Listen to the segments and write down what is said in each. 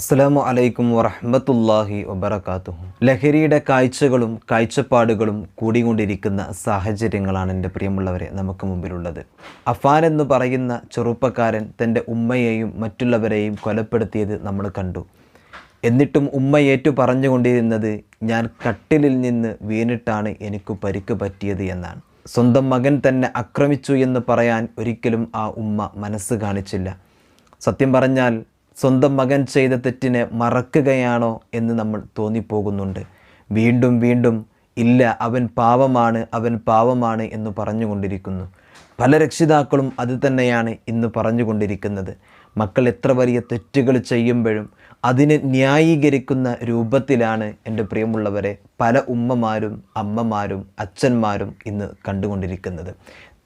അസ്സലാമു അലൈക്കും വറഹ്മത്തുള്ളാഹി വബറകാതുഹു. ലഹരിയുടെ കാഴ്ചകളും കാഴ്ചപ്പാടുകളും കൂടിക്കൊണ്ടിരിക്കുന്ന സാഹചര്യങ്ങളാണ് എന്റെ പ്രിയമുള്ളവരെ നമുക്ക് മുമ്പിലുള്ളത്. അഫാൻ എന്ന് പറയുന്ന ചെറുപ്പക്കാരൻ തന്റെ ഉമ്മയെയും മറ്റുള്ളവരെയും കൊലപ്പെടുത്തിയത് നമ്മൾ കണ്ടു. എന്നിട്ടും ഉമ്മ ഏറ്റു പറഞ്ഞുകൊണ്ടിരുന്നത് ഞാൻ കട്ടിലിൽ നിന്ന് വീണിട്ടാണ് എനിക്ക് പരിക്ക് പറ്റിയത് എന്നാണ്. സ്വന്തം മകൻ തന്നെ ആക്രമിച്ചു എന്ന് പറയാൻ ഒരിക്കലും ആ ഉമ്മ മനസ്സ് കാണിച്ചില്ല. സത്യം പറഞ്ഞാൽ സ്വന്തം മകൻ ചെയ്ത തെറ്റിനെ മറക്കുകയാണോ എന്ന് നമ്മൾ തോന്നിപ്പോകുന്നുണ്ട്. വീണ്ടും വീണ്ടും ഇല്ല അവൻ പാവമാണ് അവൻ പാവമാണ് എന്ന് പറഞ്ഞുകൊണ്ടിരിക്കുന്നു. പല രക്ഷിതാക്കളും അത് തന്നെയാണ് ഇന്ന് പറഞ്ഞുകൊണ്ടിരിക്കുന്നത്. മക്കൾ എത്ര വലിയ തെറ്റുകൾ ചെയ്യുമ്പോഴും അതിനെ ന്യായീകരിക്കുന്ന രൂപത്തിലാണ് എന്റെ പ്രിയമുള്ളവരെ പല ഉമ്മമാരും അമ്മമാരും അച്ഛന്മാരും ഇന്ന് കണ്ടുകൊണ്ടിരിക്കുന്നത്.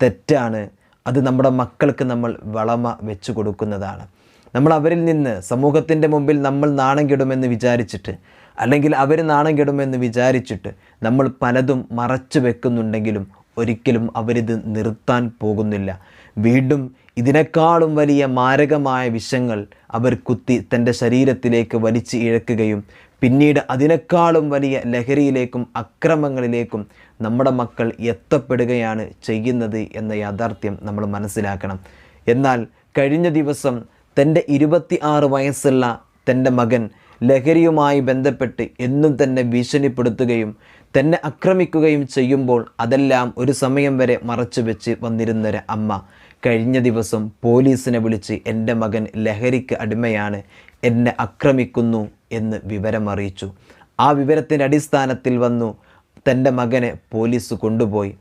തെറ്റാണ്. അത് നമ്മുടെ മക്കൾക്ക് നമ്മൾ വളമ വെച്ചു കൊടുക്കുന്നതാണ്. നമ്മൾ അവരിൽ നിന്ന് സമൂഹത്തിന്റെ മുമ്പിൽ നമ്മൾ നാണം കെടുമെന്ന് വിചാരിച്ചിട്ട് അല്ലെങ്കിൽ അവർ നാണം കെടുമെന്ന് വിചാരിച്ചിട്ട് നമ്മൾ പലതും മറച്ചു വെക്കുന്നുണ്ടെങ്കിലും ഒരിക്കലും അവരിത് നിർത്താൻ പോകുന്നില്ല. വീണ്ടും ഇതിനേക്കാളും വലിയ മാരകമായ വിഷങ്ങൾ അവർ കുത്തി തന്റെ ശരീരത്തിലേക്ക് വലിച്ച് ഇഴക്കുകയും പിന്നീട് അതിനേക്കാളും വലിയ ലഹരിയിലേക്കും അക്രമങ്ങളിലേക്കും നമ്മുടെ മക്കൾ എത്തപ്പെടുകയാണ് ചെയ്യുന്നത് എന്ന യാഥാർത്ഥ്യം നമ്മൾ മനസ്സിലാക്കണം. എന്നാൽ കഴിഞ്ഞ ദിവസം തന്റെ ഇരുപത്തി ആറ് വയസ്സുള്ള തന്റെ മകൻ ലഹരിയുമായി ബന്ധപ്പെട്ട് എന്നും തന്നെ ഭീഷണിപ്പെടുത്തുകയും തന്നെ ആക്രമിക്കുകയും ചെയ്യുമ്പോൾ അതെല്ലാം ഒരു സമയം വരെ മറച്ചു വെച്ച് വന്നിരുന്നൊരു അമ്മ. കഴിഞ്ഞ ദിവസം പോലീസിനെ വിളിച്ച് എന്റെ മകൻ ലഹരിക്ക് അടിമയാണ് എന്നെ ആക്രമിക്കുന്നു എന്ന് വിവരമറിയിച്ചു. ആ വിവരത്തിന്റെ അടിസ്ഥാനത്തിൽ വന്നു തന്റെ മകനെ പോലീസ് കൊണ്ടുപോയി.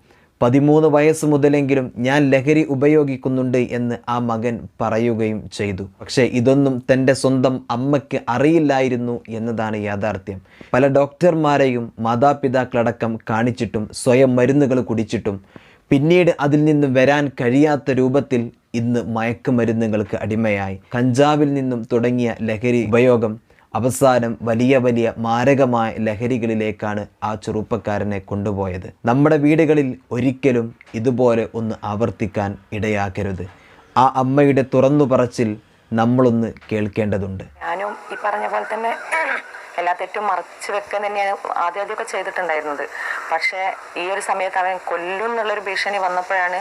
പതിമൂന്ന് വയസ്സ് മുതലെങ്കിലും ഞാൻ ലഹരി ഉപയോഗിക്കുന്നുണ്ട് എന്ന് ആ മകൻ പറയുകയും ചെയ്തു. പക്ഷേ ഇതൊന്നും തന്റെ സ്വന്തം അമ്മയ്ക്ക് അറിയില്ലായിരുന്നു എന്നതാണ് യാഥാർത്ഥ്യം. പല ഡോക്ടർമാരെയും മാതാപിതാക്കളടക്കം കാണിച്ചിട്ടും സ്വയം മരുന്നുകൾ കുടിച്ചിട്ടും പിന്നീട് അതിൽ നിന്ന് വരാൻ കഴിയാത്ത രൂപത്തിൽ ഇന്ന് മയക്കുമരുന്നുകൾക്ക് അടിമയായി. കഞ്ചാവിൽ നിന്നും തുടങ്ങിയ ലഹരി ഉപയോഗം അവസാനം വലിയ വലിയ മാരകമായ ലഹരികളിലേക്കാണ് ആ ചെറുപ്പക്കാരനെ കൊണ്ടുപോയത്. നമ്മുടെ വീടുകളിൽ ഒരിക്കലും ഇതുപോലെ ഒന്ന് ആവർത്തിക്കാൻ ഇടയാക്കരുത് ആ അമ്മയുടെ തുറന്നു പറച്ചിൽ നമ്മളൊന്ന് കേൾക്കേണ്ടതുണ്ട്. ഞാനും ഈ പറഞ്ഞ പോലെ തന്നെ എല്ലാ തെറ്റും മറച്ചു വെക്കുക തന്നെയാണ് ആദ്യം ആദ്യമൊക്കെ ചെയ്തിട്ടുണ്ടായിരുന്നത്. പക്ഷേ ഈ ഒരു സമയത്ത് അവൻ കൊല്ലും എന്നുള്ളൊരു ഭീഷണി വന്നപ്പോഴാണ്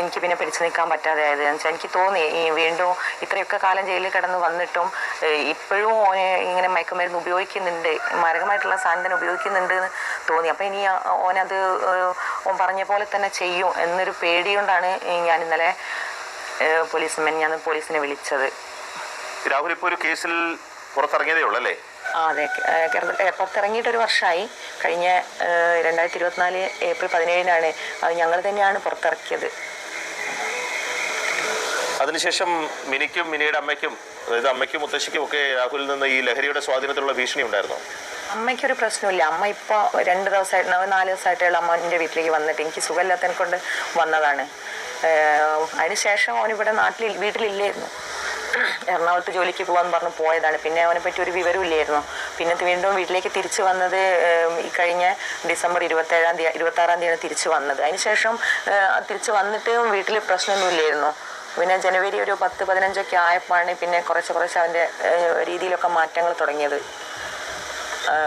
എനിക്ക് പിന്നെ പിടിച്ചു നിൽക്കാൻ പറ്റാതെ ആയത്. എന്നുവെച്ചാൽ എനിക്ക് തോന്നി ഈ വീണ്ടും ഇത്രയൊക്കെ കാലം ജയിലിൽ കിടന്ന് വന്നിട്ടും ഇപ്പോഴും ഓനെ ഇങ്ങനെ മയക്കുമരുന്ന് ഉപയോഗിക്കുന്നുണ്ട് മാരകമായിട്ടുള്ള സാധനം ഉപയോഗിക്കുന്നുണ്ട് എന്ന് തോന്നി. അപ്പം ഇനി ഓനത് ഓൻ പറഞ്ഞ പോലെ തന്നെ ചെയ്യും എന്നൊരു പേടികൊണ്ടാണ് ഞാൻ ഇന്നലെ ഏഹ് പോലീസ് ഞാൻ പോലീസിനെ വിളിച്ചത്. രാഹുൽ ഇപ്പോൾ ഒരു കേസിൽ പുറത്തിറങ്ങിയതേ ഉള്ളൂ അല്ലേ? ആ അതെ. പുറത്തിറങ്ങിയിട്ട് ഒരു വർഷമായി കഴിഞ്ഞ രണ്ടായിരത്തി ഇരുപത്തിനാല് ഏപ്രിൽ പതിനേഴിനാണ് അത് ഞങ്ങൾ തന്നെയാണ് പുറത്തിറക്കിയത്. അതിനുശേഷം മിനിക്കും മിനിയുടെ അമ്മയ്ക്കും അതായത് അമ്മയ്ക്കും മുത്തശ്ശിക്കും ഒക്കെ രാഹുലിൽ നിന്ന് ഈ ലഹരിയുടെ സ്വാധീനത്തിലുള്ള ഭീഷണി ഉണ്ടായിരുന്നു? അമ്മയ്ക്കൊരു പ്രശ്നമില്ല. അമ്മ ഇപ്പോൾ രണ്ട് ദിവസമായിട്ട് നാല് ദിവസമായിട്ടുള്ള അമ്മ എന്റെ വീട്ടിലേക്ക് വന്നിട്ട് എനിക്ക് സുഖമില്ലാത്തതിനെ കൊണ്ട് വന്നതാണ്. അതിനുശേഷം അവൻ ഇവിടെ നാട്ടിൽ വീട്ടിലില്ലായിരുന്നു. എറണാകുളത്ത് ജോലിക്ക് പോകാന്ന് പറഞ്ഞു പോയതാണ്. പിന്നെ അവനെ പറ്റി ഒരു വിവരവും ഇല്ലായിരുന്നു. പിന്നെ വീണ്ടും വീട്ടിലേക്ക് തിരിച്ചു വന്നത് ഈ കഴിഞ്ഞ ഡിസംബർ ഇരുപത്തേഴാം തീയതി ഇരുപത്തി ആറാം തീയതിയാണ് തിരിച്ചു വന്നത്. അതിനുശേഷം തിരിച്ചു വന്നിട്ട് വീട്ടിൽ പ്രശ്നമൊന്നും ഇല്ലായിരുന്നു. പിന്നെ ജനുവരി ഒരു പത്ത് പതിനഞ്ചൊക്കെ ആയപ്പോഴാണ് പിന്നെ കുറച്ച് കുറച്ച് അവന്റെ രീതിയിലൊക്കെ മാറ്റങ്ങൾ തുടങ്ങിയത്.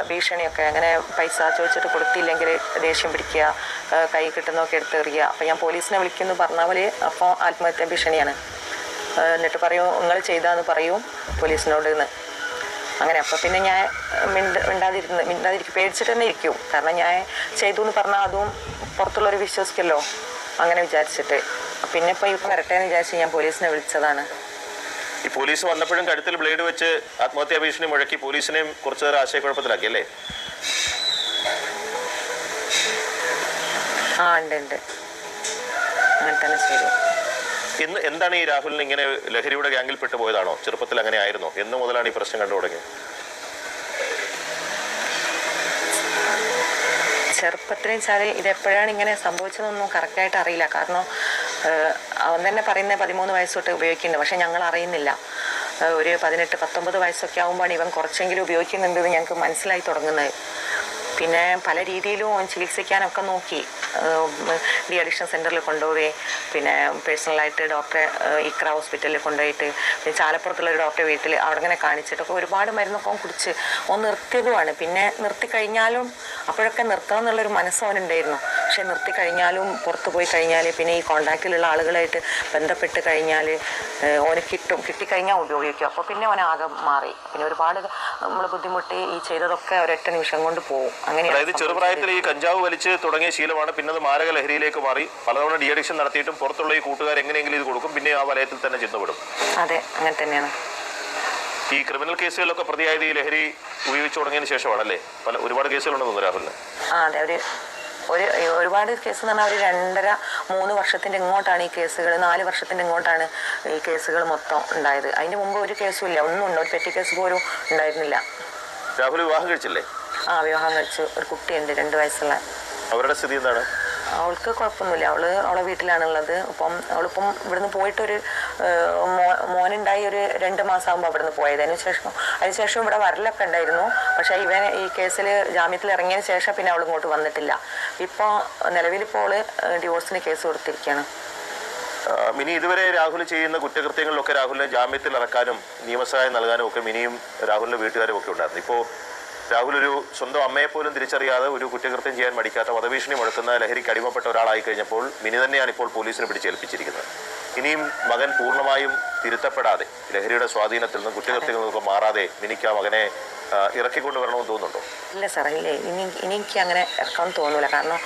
ഭീഷണിയൊക്കെ. അങ്ങനെ പൈസ ചോദിച്ചിട്ട് കൊടുത്തില്ലെങ്കിൽ ദേഷ്യം പിടിക്കുക കൈ കിട്ടുന്നതൊക്കെ എടുത്തെറിയുക. അപ്പം ഞാൻ പോലീസിനെ വിളിക്കുന്നു പറഞ്ഞാൽ അപ്പോൾ ആത്മഹത്യ ഭീഷണിയാണ്. എന്നിട്ട് പറയൂ നിങ്ങൾ ചെയ്താന്ന് പറയൂ പോലീസിനോട് എന്ന് അങ്ങനെ. അപ്പോൾ പിന്നെ ഞാൻ മിണ്ട മിണ്ടാതിരുന്ന് മിണ്ടാതിരിക്കും. പേടിച്ചിട്ട് തന്നെ ഇരിക്കും. കാരണം ഞാൻ ചെയ്തു എന്ന് പറഞ്ഞാൽ അതും പുറത്തുള്ളവർ വിശ്വസിക്കല്ലോ. അങ്ങനെ വിചാരിച്ചിട്ട്. പിന്നെ ഇപ്പൊ ഇപ്പൊ വരട്ടെ എന്ന് വിചാരിച്ച് ഞാൻ പോലീസിനെ വിളിച്ചതാണ്. ഈ പോലീസ് വന്നപ്പോഴും കഴുത്തിൽ ബ്ലേഡ് വെച്ച് ആത്മഹത്യാ ഭീഷണി മുഴക്കി പോലീസിനെയും കുറച്ചു നേരം ആശയക്കുഴപ്പത്തിലാക്കി അല്ലേ? ആ ഉണ്ട് ഉണ്ട്. അങ്ങനെ തന്നെ ചെയ്തു ഇന്ന് എന്താണ് ഈ രാഹുലിന് ഇങ്ങനെ ലഹരിയുടെ ഗ്യാങ്ങിൽ പെട്ടു പോയതാണോ? ചെറുപ്പത്തിൽ അങ്ങനെ ആയിരുന്നോ? എന്ന് മുതലാണ് ഈ പ്രശ്നം കണ്ടു തുടങ്ങിയത്. ചെറുപ്പത്തിൽ വെച്ചാൽ ഇതെപ്പോഴാണ് ഇങ്ങനെ സംഭവിച്ചതെന്നൊന്നും കറക്റ്റായിട്ട് അറിയില്ല. കാരണം അവൻ തന്നെ പറയുന്ന പതിമൂന്ന് വയസ്സ് തൊട്ട് ഉപയോഗിക്കുന്നുണ്ട് പക്ഷെ ഞങ്ങൾ അറിയുന്നില്ല. ഒരു പതിനെട്ട് പത്തൊമ്പത് വയസ്സൊക്കെ ആകുമ്പോഴാണ് ഇവൻ കുറച്ചെങ്കിലും ഉപയോഗിക്കുന്നുണ്ടെന്ന് ഞങ്ങൾക്ക് മനസ്സിലായി തുടങ്ങുന്നത്. പിന്നെ പല രീതിയിലും ചികിത്സിക്കാനൊക്കെ നോക്കി. ഡി അഡിക്ഷൻ സെന്ററിൽ കൊണ്ടുപോയി. പിന്നെ പേഴ്സണലായിട്ട് ഡോക്ടറെ ഇക്ര ഹോസ്പിറ്റലിൽ കൊണ്ടുപോയിട്ട്. പിന്നെ ചാലപ്പുറത്തുള്ള ഒരു ഡോക്ടറെ വീട്ടിൽ അവിടെ ഇങ്ങനെ കാണിച്ചിട്ടൊക്കെ ഒരുപാട് മരുന്നൊക്കെ കുടിച്ച് ഒന്ന് നിർത്തിയതുമാണ്. പിന്നെ നിർത്തി കഴിഞ്ഞാലും അപ്പോഴൊക്കെ നിർത്തണം എന്നുള്ളൊരു മനസ്സ് അവനുണ്ടായിരുന്നു. പക്ഷെ നിർത്തി കഴിഞ്ഞാലും പുറത്ത് പോയി കഴിഞ്ഞാൽ പിന്നെ ഈ കോണ്ടാക്റ്റിലുള്ള ആളുകളായിട്ട് ബന്ധപ്പെട്ട് കഴിഞ്ഞാൽ ഓന് കിട്ടും കിട്ടിക്കഴിഞ്ഞാൽ ഉപയോഗിക്കും അപ്പോൾ പിന്നെ അവനാകെ ആകെ മാറി. പിന്നെ ഒരുപാട് നമ്മൾ ബുദ്ധിമുട്ടി ഈ ചെയ്തതൊക്കെ ഒരൊറ്റ നിമിഷം കൊണ്ട് പോകും അങ്ങനെ അതായത് ചെറുപ്രായത്തിൽ ഈ കഞ്ചാവ് വലിച്ച് തുടങ്ങിയ ശീലമാണ്. പിന്നെ അത് മാരക ലഹരിയിലേക്ക് മാറി. പലതവണ ഡി അഡിക്ഷൻ നടത്തിയിട്ടും പുറത്തുള്ള ഈ കൂട്ടുകാർ എങ്ങനെയെങ്കിലും ഇത് കൊടുക്കും. പിന്നെ ആ വലയത്തിൽ തന്നെ ചെന്നുപെടും അതെ അങ്ങനെ തന്നെയാണ്. ഈ ക്രിമിനൽ കേസുകളിലൊക്കെ പ്രതിയായത് ഈ ലഹരി ഉപയോഗിച്ചു തുടങ്ങിയതിന് ശേഷമാണല്ലേ? പല ഒരുപാട് കേസുകളുണ്ടെന്ന് തോന്നുന്നു രാഹുലിന്. ആ അതെ ഒരു ഒരു ഒരുപാട് കേസ് എന്ന് പറഞ്ഞാൽ ഒരു രണ്ടര മൂന്ന് വർഷത്തിന്റെ ഇങ്ങോട്ടാണ് ഈ കേസുകൾ നാല് വർഷത്തിന്റെ ഇങ്ങോട്ടാണ് ഈ കേസുകൾ മൊത്തം ഉണ്ടായത്. അതിന് മുമ്പ് ഒരു കേസും ഇല്ല. ഒന്നും ഉണ്ട്. ഒരു പെറ്റി കേസ് പോലും ഉണ്ടായിരുന്നില്ല. രാഹുൽ വിവാഹം കഴിച്ചില്ലേ? ആ വിവാഹം കഴിച്ചു. ഒരു കുട്ടിയുണ്ട് രണ്ട് വയസ്സുള്ള. അവരുടെ സ്ഥിതി എന്താണ്? അവൾക്ക് കുഴപ്പമൊന്നുമില്ല. അവൾ അവളെ വീട്ടിലാണുള്ളത്. അപ്പം അവളിപ്പം ഇവിടുന്ന് പോയിട്ടൊരു മോനുണ്ടായി ഒരു രണ്ട് മാസം ആകുമ്പോൾ അവിടുന്ന് പോയത്. അതിനുശേഷം അതിനുശേഷം ഇവിടെ വരലൊക്കെ ഉണ്ടായിരുന്നു. പക്ഷെ ഇവൻ ഈ കേസിൽ ജാമ്യത്തിൽ ഇറങ്ങിയതിന് ശേഷം പിന്നെ അവൾ ഇങ്ങോട്ട് വന്നിട്ടില്ല. ഇപ്പോൾ നിലവിലിപ്പോൾ അവൾ ഡിവോഴ്സിന് കേസ് കൊടുത്തിരിക്കുകയാണ് മിനി ഇതുവരെ രാഹുൽ ചെയ്യുന്ന കുറ്റകൃത്യങ്ങളിലൊക്കെ രാഹുലിനെ ജാമ്യത്തിൽ ഇറക്കാനും നിയമസഹായം നൽകാനും ഒക്കെ മിനിയും രാഹുലിന്റെ വീട്ടുകാരും ഒക്കെ ഉണ്ടായിരുന്നു. ഇപ്പോൾ രാഹുൽ ഒരു സ്വന്തം അമ്മയെ പോലും തിരിച്ചറിയാതെ ഒരു കുറ്റകൃത്യം ചെയ്യാൻ മടിക്കാത്ത വധഭീഷണി മുഴക്കുന്ന ലഹരിക്ക് അടിമപ്പെട്ട ഒരാളായി കഴിഞ്ഞപ്പോൾ മിനി തന്നെയാണ് ഇപ്പോൾ പോലീസിന് പിടിച്ചേൽപ്പിച്ചിരിക്കുന്നത് ഇനിയും മകൻ പൂർണമായും തിരുത്തപ്പെടാതെ ലഹരിയുടെ സ്വാധീനത്തിൽ നിന്നും കുറ്റകൃത്യങ്ങളിൽ മാറാതെ മിനിക്ക് മകനെ ഇറക്കിക്കൊണ്ട് വരണമെന്ന് തോന്നുന്നുണ്ടോ? ഇല്ല സാറേ ഇല്ലേ. ഇനി ഇനി എനിക്ക് അങ്ങനെ ഇറക്കാൻ തോന്നൂല. കാരണം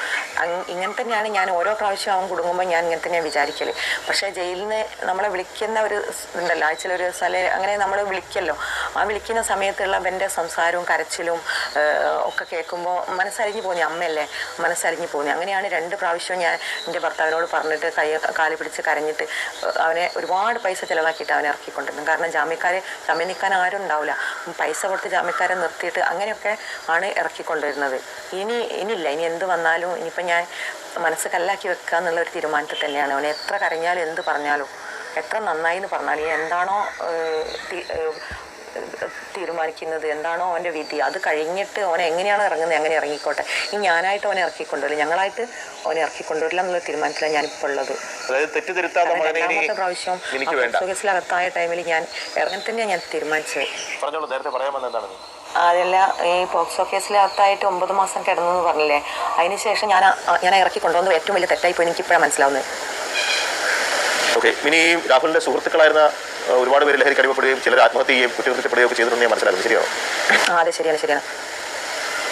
ഇങ്ങനെ തന്നെയാണ് ഞാൻ ഓരോ പ്രാവശ്യം അവൻ കുടുങ്ങുമ്പോൾ ഞാൻ ഇങ്ങനെ തന്നെയാണ് വിചാരിക്കൽ. പക്ഷേ ജയിലിൽ നിന്ന് നമ്മളെ വിളിക്കുന്ന ഒരു ഉണ്ടല്ലോ ആഴ്ചയിൽ ഒരു സ്ഥലം അങ്ങനെ നമ്മൾ വിളിക്കല്ലോ. ആ വിളിക്കുന്ന സമയത്തുള്ള അവന്റെ സംസാരവും കരച്ചിലും ഒക്കെ കേൾക്കുമ്പോൾ മനസ്സരിഞ്ഞു പോന്നി അമ്മയല്ലേ മനസ്സരിഞ്ഞു പോന്നി അങ്ങനെയാണ് രണ്ട് പ്രാവശ്യം ഞാൻ എന്റെ ഭർത്താവിനോട് പറഞ്ഞിട്ട് കൈ കാലി പിടിച്ച് കരഞ്ഞിട്ട് അവനെ ഒരുപാട് പൈസ ചിലവാക്കിയിട്ട് അവനെ ഇറക്കിക്കൊണ്ടിരുന്നു. കാരണം ജാമ്യക്കാരെ ജാമ്യം നിൽക്കാൻ ആരും ഉണ്ടാവില്ല പൈസ കൊടുത്ത് ജാമ്യക്കാരെ നിർത്തിയിട്ട് അങ്ങനെയൊക്കെ ആണ് ഇറക്കിക്കൊണ്ടിരുന്നത്. ഇനി ഇനിയില്ല. ഇനി എന്ത് വന്നാലും ഇനിയിപ്പോൾ ഞാൻ മനസ്സ് കല്ലാക്കി വെക്കുക എന്നുള്ള ഒരു തീരുമാനത്തിൽ തന്നെയാണ്. അവനെ എത്ര കരഞ്ഞാലും എന്ത് പറഞ്ഞാലും എത്ര നന്നായി എന്ന് പറഞ്ഞാലും എന്താണോ തീരുമാനിക്കുന്നത്? എന്താണോ അവന്റെ വിധി. അത് കഴിഞ്ഞിട്ട് അവൻ എങ്ങനെയാണ് ഇറങ്ങുന്നത്? അങ്ങനെ ഇറങ്ങിക്കോട്ടെ. ഇനി ഞാനായിട്ട് അവനെ ഇറക്കിക്കൊണ്ടുവരില്ല. ഞങ്ങളായിട്ട് അവനെ ഇറക്കിക്കൊണ്ടുവരില്ല എന്നുള്ള തീരുമാനത്തിലാണ് ഞാനിപ്പോൾ ഉള്ളത്. രണ്ടാമത്തെ പ്രാവശ്യം സുഖസിലകത്തായ ടൈമിൽ ഞാൻ ഇറങ്ങി തന്നെയാണ് ഞാൻ തീരുമാനിച്ചത്. പറഞ്ഞോളൂ. നേരത്തെ പറയാൻ? അതല്ല ഈ പോക്സോ കേസിലകത്തായിട്ട് ഒമ്പത് മാസം കിടന്നു എന്ന് പറഞ്ഞില്ലേ? അതിനുശേഷം ഞാൻ ഞാൻ ഇറക്കി കൊണ്ടുവന്നത് ഏറ്റവും വലിയ തെറ്റായിപ്പോയി. എനിക്കിപ്പോഴാണ് മനസ്സിലാവുന്നത്. ഓക്കെ ഇനി രാഹുലിന്റെ സുഹൃത്തുക്കളായിരുന്ന ഒരുപാട് പേര് ലഹരി കടിമപ്പെടുകയും ചിലർ ആത്മഹത്യ ചെയ്യുകയും കുറ്റകൃത്യപ്പെടുകയൊക്കെ ചെയ്തിട്ടുണ്ടെന്ന് ഞാൻ മനസ്സിലാക്കുന്നു. ശരിയാണോ? അതെ ശരിയാണ് ശരിയാണ്.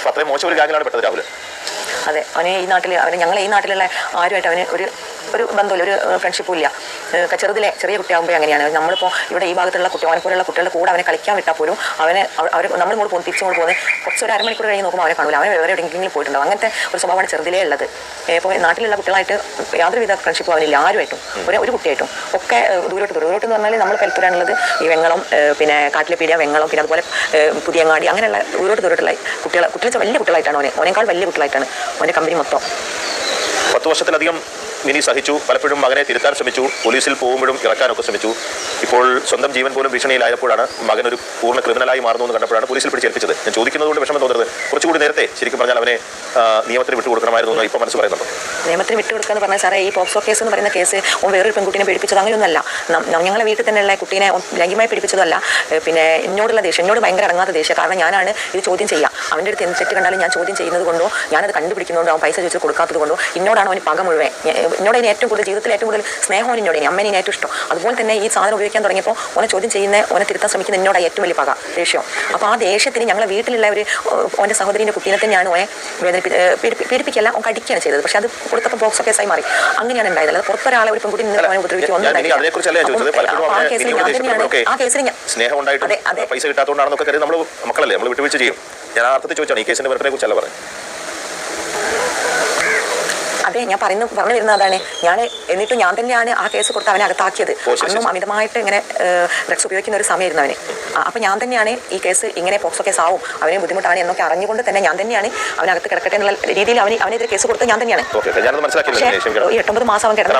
അത്രയും മോശം ഒരു ഗാങ്ങിലാണ് പെട്ടത് രാഹുൽ അതെ അവനെ ഈ നാട്ടിൽ അവന് ഞങ്ങൾ ഈ നാട്ടിലുള്ള ആരുമായിട്ട് അവന് ഒരു ഒരു ബന്ധമില്ല ഒരു ഫ്രണ്ട്ഷിപ്പും ഇല്ല. ചെറുതിലെ ചെറിയ കുട്ടിയാകുമ്പോൾ അങ്ങനെയാണ്. നമ്മളിപ്പോൾ ഇവിടെ ഈ ഭാഗത്തുള്ള കുട്ടി അവനെ പോലുള്ള കുട്ടികളുടെ കൂടെ അവനെ കളിക്കാൻ വിട്ടാൽ പോലും അവനെ അവർ നമ്മൾ കൂടെ പോകും തിരിച്ചു പോകുന്നത് കുറച്ച് ഒരു അരമണിക്കൂർ കഴിഞ്ഞ് നോക്കുമ്പോൾ അവനെ കാണില്ല അവനെ വേറെ എവിടെയെങ്കിലും പോയിട്ടുണ്ടാവും. അങ്ങനത്തെ ഒരു സ്വഭാവമാണ് ചെറുതിലേ ഉള്ളത്. ഇപ്പോൾ നാട്ടിലുള്ള കുട്ടികളായിട്ട് യാതൊരുവിധ ഫ്രണ്ട്ഷിപ്പും അവനില്ല. ആരുമായിട്ടും. ഒരു ഒരു കുട്ടിയായിട്ടും. ഒക്കെ ദൂരോട്ട് ദൂരോട്ട് എന്ന് പറഞ്ഞാൽ നമ്മൾ പെൽത്തൂരാണുള്ളത് ഈ വെങ്ങളം പിന്നെ കാട്ടിലെ പീടിയ വെങ്ങളം പിന്നെ അതുപോലെ പുതിയങ്ങാടി അങ്ങനെയുള്ള ദൂരോട്ട് ദൂരോട്ടുള്ള കുട്ടികളെ കുട്ടികളെ വലിയ കുട്ടികളായിട്ടാണ് അവനെ. അവനേക്കാൾ വലിയ കുട്ടികളായിട്ടാണ് അവന്റെ കമ്പനി മൊത്തം. പത്ത് വർഷത്തിലധികം മിനി സഹിച്ചു പലപ്പോഴും മകനെ തിരുത്താൻ ശ്രമിച്ചു പോലീസിൽ പോകുമ്പോഴും ഇറക്കാനൊക്കെ ശ്രമിച്ചു. ഇപ്പോൾ സ്വന്തം ജീവൻ പോലും ഭീഷണിയിലായപ്പോഴാണ് മകൻ ഒരു പൂർണ ക്രിമിനലായി മാറുന്നു എന്ന് കണ്ടപ്പോഴാണ് പോലീസിൽ പിടിച്ചേൽപ്പിച്ചത്. ഞാൻ ചോദിക്കുന്നതുകൊണ്ട് വിഷമം തോന്നരുത് കുറച്ചുകൂടി നേരത്തെ ശരിക്കും പറഞ്ഞാൽ അവനെ നിയമത്തിന് വിട്ടുകൊടുക്കണമായിരുന്നു എന്ന് ഇപ്പോൾ മനസ്സ് പറയുന്നത് നിയമത്തിന് വിട്ടുകൊടുക്കുക എന്ന് പറഞ്ഞാൽ സാറേ ഈ പോക്സോ കേസ് എന്ന് പറയുന്ന കേസ് വേറൊരു പെൺകുട്ടിനെ പീഡിപ്പിച്ചത് അങ്ങനെയൊന്നല്ല ഞങ്ങളുടെ വീട്ടിൽ തന്നെയുള്ള കുട്ടീനെ ലൈംഗികമായി പീഡിപ്പിച്ചതല്ല പിന്നെ എന്നോടുള്ള ദേഷ്യം എന്നോട് ഭയങ്കര ഇറങ്ങാത്ത ദേഷ്യം. കാരണം ഞാനാണ് ഇത് ചോദ്യം ചെയ്യുക അവന്റെ അടുത്ത് എന്ത് തെറ്റ് കണ്ടാലും ഞാൻ ചോദ്യം ചെയ്യുന്നത് കൊണ്ടോ ഞാനത് കണ്ടുപിടിക്കുന്നതുകൊണ്ടോ അവൻ പൈസ ചോദിച്ചു കൊടുക്കാത്തത് കൊണ്ടോ എന്നോടാണ് അവന് പക മുഴുവൻ. എന്നോട് ഇനി ഏറ്റവും കൂടുതൽ ജീവിതത്തിൽ ഏറ്റവും കൂടുതൽ സ്നേഹം എന്നോട് ഇനി അമ്മേനെ ഏറ്റവും ഇഷ്ടം. അതുപോലെ തന്നെ ഈ സാധനം ഉപയോഗിക്കാൻ തുടങ്ങിയപ്പോൾ ഓനെ ചോദ്യം ചെയ്യുന്ന ഓനെ തിരുത്താൻ ശ്രമിക്കുന്ന എന്നോട് ഏറ്റവും വലിയ പക ദേഷ്യം. അപ്പോൾ ആ ദേഷ്യത്തിന് ഞങ്ങളെ വീട്ടിലുള്ള ഒരു ഓന്റെ സഹോദരീന്റെ കുട്ടീനെ തന്നെയാണ് ഓനെ വേദനിപ്പി പീഡിപ്പിക്കല്ല ഓൻ കടിക്കുകയാണ് ചെയ്തത്. പക്ഷേ അത് കൊടുത്തപ്പോൾ ബോക്സ് കേസായി മാറി. അങ്ങനെയാണ് ഉണ്ടായത്. അല്ലാതെ പുറത്തൊരാളെ ഒരു പെൺകുട്ടി നിന്ന് അവനെ ഉപദ്രവിക്കുക ഒന്നും ആ കേസിൽ ഞാൻ തന്നെയാണ് ആ കേസിൽ ഞാൻ സ്നേഹം ഉണ്ടായിട്ട്. പൈസ കിട്ടാത്തതുകൊണ്ടാണെന്നൊക്കെ കരുതി നമ്മൾ മക്കളല്ലേ നമ്മൾ വിട്ടുവീഴ്ച ചെയ്യും. ഞാൻ അർത്ഥത്തിൽ ചോദിച്ചാണ് ഈ കേസിന്റെ വെറുതെ കുറിച്ചല്ല പറഞ്ഞത്? അതെ ഞാൻ പറയുന്ന പറഞ്ഞു വരുന്നത് അതാണ്. ഞാൻ എന്നിട്ട് ഞാൻ തന്നെയാണ് ആ കേസ് കൊടുത്ത് അവനെ അകത്താക്കിയത്. അന്നും അമിതമായിട്ട് ഇങ്ങനെ ഡ്രഗ്സ് ഉപയോഗിക്കുന്ന ഒരു സമയമായിരുന്നു അവന്. അപ്പം ഞാൻ തന്നെയാണ് ഈ കേസ് ഇങ്ങനെ പോക്സോ കേസ് ആവും. അവനെ ബുദ്ധിമുട്ടാണ് എന്നൊക്കെ അറിഞ്ഞുകൊണ്ട് തന്നെ ഞാൻ തന്നെയാണ് അവനകത്ത് കിടക്കട്ടെ എന്നുള്ള രീതിയിൽ അവന് അവനെതിരെ കേസ് കൊടുത്ത് ഞാൻ തന്നെയാണ്. പക്ഷേ എട്ടൊമ്പത് മാസം അവൻ കിടന്നു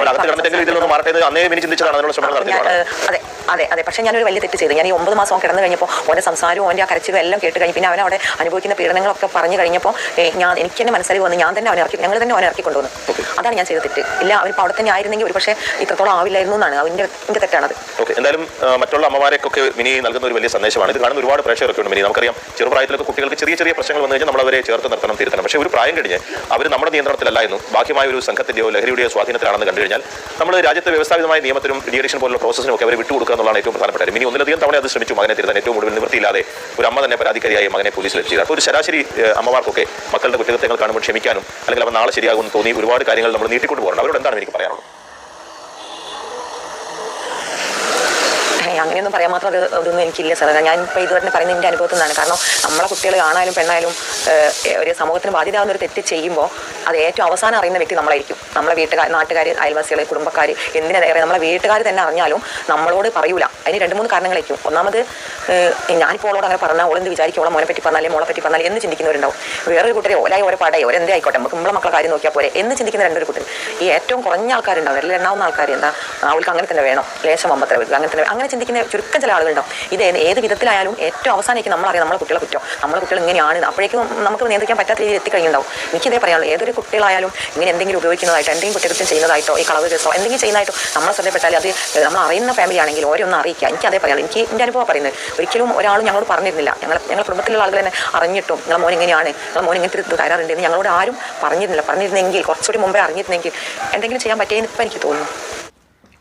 അതെ അതെ അതെ. പക്ഷേ ഞാനൊരു വലിയ തെറ്റ് ചെയ്തു. ഞാൻ ഈ ഒമ്പത് മാസം കിടന്നു കഴിഞ്ഞപ്പോൾ ഓന്റെ സംസാരവും ഓന്റെ ആ കരച്ചിലും എല്ലാം കേട്ട് കഴിഞ്ഞ് പിന്നെ അവൻ അവിടെ അനുഭവിക്കുന്ന പീഡനങ്ങളൊക്കെ പറഞ്ഞു കഴിഞ്ഞപ്പോൾ ഞാൻ എനിക്ക് തന്നെ മനസ്സിലായി വന്നു ഞാൻ തന്നെ അവനെ ഇറക്കി ഞങ്ങൾ തന്നെ അവനെ ഇറക്കി കൊണ്ടുവന്നു. അതാണ് ഞാൻ ചെയ്ത തെറ്റ്. ഇല്ല അവനിപ്പോൾ അവിടെ തന്നെ ആയിരുന്നെങ്കിൽ ഒരു പക്ഷേ ഇത്രത്തോളം ആവില്ലായിരുന്നു എന്നാണ്. അതിന്റെ എന്റെ തെറ്റാണത്. ഓക്കെ എന്തായാലും മറ്റുള്ള അമ്മമാരെക്കൊക്കെ മിനി നൽകുന്ന ഒരു വലിയ സന്ദേശമാണ്. ഇത് കാണുന്ന ഒരുപാട് പ്രേക്ഷകരൊക്കെ ഉണ്ട് മിനി. നമുക്കറിയാം ചെറുപ്രായത്തിലൊക്കെ കുട്ടികൾക്ക് ചെറിയ ചെറിയ പ്രശ്നങ്ങൾ വന്നു കഴിഞ്ഞാൽ നമ്മൾ അവരെ ചേർത്ത് നിർത്തണം തിരുത്തണം. പക്ഷേ ഒരു പ്രായം കഴിഞ്ഞ് അവർ നമ്മുടെ നിയന്ത്രണത്തിലല്ലായിരുന്നു. ബാഹ്യമായ ഒരു സംഘത്തിന്റെയോ ലഹരിയുടെയോ സ്വാധീനത്തിലാണെന്ന് കണ്ടു കഴിഞ്ഞാൽ നമ്മൾ രാജ്യത്തെ വ്യവസ്ഥാപിതമായ നിയമത്തിനും ഡീഡിയേഷൻ പോലുള്ള പ്രോസസ്സിനും ഒക്കെ അവരെ വിട്ടുകൊടുക്കുക എന്നുള്ളതാണ് ഏറ്റവും പ്രധാനപ്പെട്ട മിനി ഒന്നിലധികം തവണ അത് ശ്രമിച്ചു. മകനെ തിരുത്താൻ ഏറ്റവും ഒടുവിൽ നിവൃത്തിയില്ലാതെ ഒരു അമ്മ തന്നെ പരാതിക്കാരിയായി മകനെ പോലീസിൽ ചെയ്തു അപ്പോൾ ഒരു ശരാശരി അമ്മമാർക്കൊക്കെ മക്കളുടെ കുറ്റകൃത്യങ്ങൾ കാണുമ്പോൾ ക്ഷമിക്കാനും അല്ലെങ്കിൽ അവൻ നാളെ ശരിയാകുമെന്ന് തോന്നി ഒരുപാട് കാര്യങ്ങൾ നമ്മൾ നീട്ടിക്കൊണ്ട് പോകണം. അവരോട് എന്താണ് എനിക്ക് പറയാനുള്ളത്? അങ്ങനെയൊന്നും പറയാൻ മാത്രം അത് അതൊന്നും എനിക്കില്ല സാർ ഞാൻ ഇപ്പോൾ ഇതുവരെ പറയുന്ന എന്റെ അനുഭവത്തിൽ നിന്നാണ്. കാരണം നമ്മളെ കുട്ടികൾ ആണായാലും പെണ്ണായാലും ഒരു സമൂഹത്തിന് ബാധ്യതയാവുന്ന ഒരു തെറ്റ് ചെയ്യുമ്പോൾ അത് ഏറ്റവും അവസാനം അറിയുന്ന വ്യക്തി നമ്മളായിരിക്കും. നമ്മളെ വീട്ടുകാർ നാട്ടുകാർ അയൽവാസികൾ കുടുംബക്കാർ എന്തിനേറെ നമ്മളെ വീട്ടുകാർ തന്നെ അറിഞ്ഞാലും നമ്മളോട് പറയൂല. അതിന് രണ്ട് മൂന്ന് കാരണങ്ങളായിരിക്കും. ഒന്നാമത് ഞാനിപ്പോൾ ഓളോട് അങ്ങനെ പറഞ്ഞാൽ ഓളെന്ത് വിചാരിക്കും? ഓളെ മോനെ പറ്റി പറഞ്ഞാലേ മോളെ പറ്റി പറഞ്ഞാലേ എന്ന് ചിന്തിക്കുന്നവരുണ്ടാവും. വേറൊരു കൂട്ടരെ ഓലായി ഓരോ പാടായി. ഓരെന്തേ ആയിക്കോട്ടെ? നമുക്ക് നമ്മളെ മക്കളെ കാര്യം നോക്കിയാൽ പോരെ. എന്ന് ചിന്തിക്കുന്ന രണ്ടൊരു കൂട്ടർ ഈ ഏറ്റവും കുറഞ്ഞ ആൾക്കാരുണ്ടാവും. അല്ലെങ്കിൽ എണ്ണാവുന്ന ആൾക്കാർ എന്താ? അവൾക്ക് അങ്ങനെ തന്നെ വേണം. ലേശം അമ്പത്ര വീട്ടിൽ അങ്ങനെ തന്നെ അങ്ങനെ ചിന്തിക്കുന്ന ചുരുക്കം ചില ആളുകളുണ്ടാവും. ഇത് ഏത് വിധത്തിലായാലും ഏറ്റവും അവസാനമായിരിക്കും നമ്മളറിയാം നമ്മളെ കുട്ടികളെ കുറ്റം. നമ്മളെ കുട്ടികൾ ഇങ്ങനെയാണ്. അപ്പോഴേക്കും നമുക്ക് നിയന്ത്രിക്കാൻ പറ്റാത്ത രീതിയിൽ എത്തിക്കഴിഞ്ഞിട്ടുണ്ടാവും എനിക്കിതേ പറയാനുള്ളൂ. ഏതൊരു കുട്ടികളായാലും ഇങ്ങനെ എന്തെങ്കിലും ഉപയോഗിക്കുന്നതായിട്ടോ എന്തെങ്കിലും കുറ്റകൃത്യം ചെയ്യുന്നതായിട്ടോ ഈ കളവ് കേസോ എന്തെങ്കിലും ചെയ്യുന്നതായിട്ടോ നമ്മളെ ശ്രദ്ധപ്പെട്ടാൽ അത് നമ്മൾ അറിയുന്ന ഫാമിലി ആണെങ്കിൽ ഓരോന്നും അറിയിക്കുക. എനിക്ക് അതേ പറയാനുള്ളൂ. എനിക്ക് എന്റെ അനുഭവം പറയുന്നത് ഒരിക്കലും ഒരാളും ഞങ്ങളോട് പറഞ്ഞിരുന്നില്ല. ഞങ്ങൾ ഞങ്ങളുടെ കുടുംബത്തിലുള്ള ആളുകൾ തന്നെ അറിഞ്ഞിട്ടും നിങ്ങളെ മോൻ ഇങ്ങനെയാണ് നിങ്ങളെ മോൻ ഇങ്ങനത്തെ തകരാറുണ്ട് ഞങ്ങളോട് ആരും പറഞ്ഞിരുന്നില്ല. പറഞ്ഞിരുന്നെങ്കിൽ കുറച്ചുകൂടി മുമ്പേ അറിഞ്ഞിരുന്നെങ്കിൽ എന്തെങ്കിലും ചെയ്യാൻ പറ്റിയെന്ന് ഇപ്പം എനിക്ക് തോന്നുന്നു.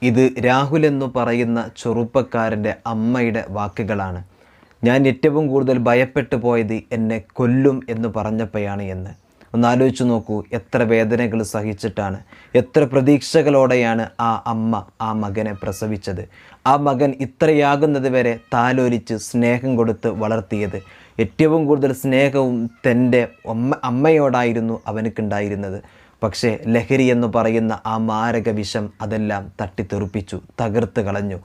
ഇത് രാഹുൽ എന്ന് പറയുന്ന ചെറുപ്പക്കാരന്റെ അമ്മയുടെ വാക്കുകളാണ്. ഞാൻ ഏറ്റവും കൂടുതൽ ഭയപ്പെട്ടു പോയത് എന്നെ കൊല്ലും എന്ന് പറഞ്ഞപ്പോഴാണ് എന്ന്. ഒന്ന് ആലോചിച്ച് നോക്കൂ എത്ര വേദനകൾ സഹിച്ചിട്ടാണ് എത്ര പ്രതീക്ഷകളോടെയാണ് ആ അമ്മ ആ മകനെ പ്രസവിച്ചത്. ആ മകൻ ഇത്രയാകുന്നത് വരെ താലോലിച്ച് സ്നേഹം കൊടുത്ത് വളർത്തിയത്. ഏറ്റവും കൂടുതൽ സ്നേഹവും തന്റെ അമ്മ അമ്മയോടായിരുന്നു അവനക്കുണ്ടായിരുന്നത്. പക്ഷേ ലഹരി എന്ന് പറയുന്ന ആ മാരക വിഷം അതെല്ലാം തട്ടിത്തെറിപ്പിച്ചു തകർത്ത് കളഞ്ഞു.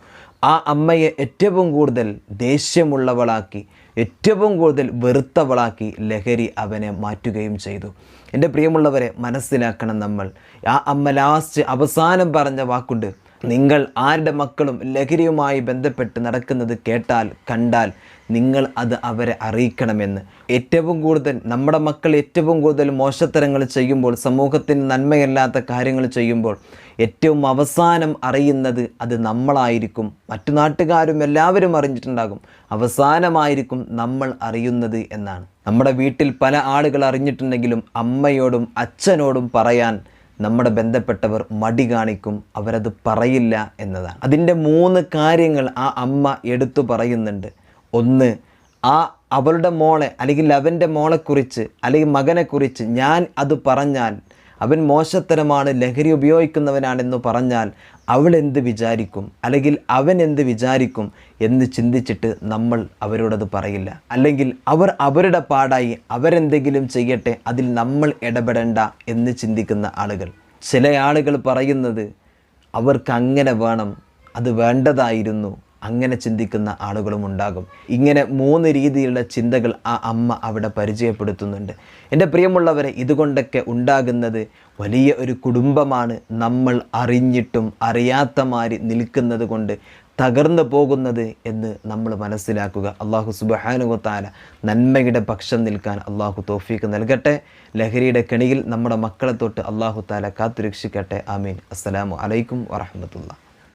ആ അമ്മയെ ഏറ്റവും കൂടുതൽ ദേഷ്യമുള്ളവളാക്കി ഏറ്റവും കൂടുതൽ വെറുത്തവളാക്കി ലഹരി അവനെ മാറ്റുകയും ചെയ്തു. എന്റെ പ്രിയമുള്ളവരെ മനസ്സിലാക്കണം നമ്മൾ. ആ അമ്മ ലാസ്റ്റ് അവസാനം പറഞ്ഞ വാക്കുണ്ട് നിങ്ങൾ ആരുടെ മക്കളും ലഹരിയുമായി ബന്ധപ്പെട്ട് നടക്കുന്നത് കേട്ടാൽ കണ്ടാൽ നിങ്ങൾ അത് അവരെ അറിയിക്കണമെന്ന്. ഏറ്റവും കൂടുതൽ നമ്മുടെ മക്കൾ ഏറ്റവും കൂടുതൽ മോശത്തരങ്ങൾ ചെയ്യുമ്പോൾ സമൂഹത്തിന് നന്മയല്ലാത്ത കാര്യങ്ങൾ ചെയ്യുമ്പോൾ ഏറ്റവും അവസാനം അറിയുന്നത് അത് നമ്മളായിരിക്കും. മറ്റു നാട്ടുകാരും എല്ലാവരും അറിഞ്ഞിട്ടുണ്ടാകും. അവസാനമായിരിക്കും നമ്മൾ അറിയുന്നത് എന്നാണ്. നമ്മുടെ വീട്ടിൽ പല ആളുകൾ അറിഞ്ഞിട്ടുണ്ടെങ്കിലും അമ്മയോടും അച്ഛനോടും പറയാൻ നമ്മുടെ ബന്ധപ്പെട്ടവർ മടി കാണിക്കും. അവരത് പറയില്ല എന്നതാണ്. അതിന്റെ മൂന്ന് കാര്യങ്ങൾ ആ അമ്മ എടുത്തു പറയുന്നുണ്ട്. ഒന്ന്. ആ അവളുടെ മോളെ അല്ലെങ്കിൽ അവന്റെ മോളെക്കുറിച്ച് അല്ലെങ്കിൽ മകനെക്കുറിച്ച് ഞാൻ അത് പറഞ്ഞാൽ അവൻ മോശത്തരമാണ് ലഹരി ഉപയോഗിക്കുന്നവനാണെന്ന് പറഞ്ഞാൽ അവൾ എന്ത് വിചാരിക്കും? അല്ലെങ്കിൽ അവൻ എന്ത് വിചാരിക്കും എന്ന് ചിന്തിച്ചിട്ട് നമ്മൾ അവരോടത് പറയില്ല. അല്ലെങ്കിൽ അവർ അവരുടെ പാടായി അവരെന്തെങ്കിലും ചെയ്യട്ടെ അതിൽ നമ്മൾ ഇടപെടേണ്ട എന്ന് ചിന്തിക്കുന്ന ആളുകൾ. ചില ആളുകൾ പറയുന്നത് അവർക്ക് അങ്ങനെ വേണം അത് വേണ്ടതായിരുന്നു അങ്ങനെ ചിന്തിക്കുന്ന ആളുകളും ഉണ്ടാകും. ഇങ്ങനെ മൂന്ന് രീതിയിലുള്ള ചിന്തകൾ ആ അമ്മ അവിടെ പരിചയപ്പെടുത്തുന്നുണ്ട്. എന്റെ പ്രിയമുള്ളവരെ ഇതുകൊണ്ടൊക്കെ ഉണ്ടാകുന്നത് വലിയ ഒരു കുടുംബമാണ് നമ്മൾ അറിഞ്ഞിട്ടും അറിയാത്ത മാതിരി നിൽക്കുന്നത് കൊണ്ട് തകർന്നു പോകുന്നത് എന്ന് നമ്മൾ മനസ്സിലാക്കുക. അള്ളാഹു സുബഹാനുഗത്താല നന്മയുടെ പക്ഷം നിൽക്കാൻ അള്ളാഹു തോഫീക്ക് നൽകട്ടെ. ലഹരിയുടെ കെണിയിൽ നമ്മുടെ മക്കളെ തൊട്ട് അള്ളാഹു താല കാത്തുരക്ഷിക്കട്ടെ. ആമീൻ. അസ്സലാമു അലൈക്കും വറഹമത്തുള്ള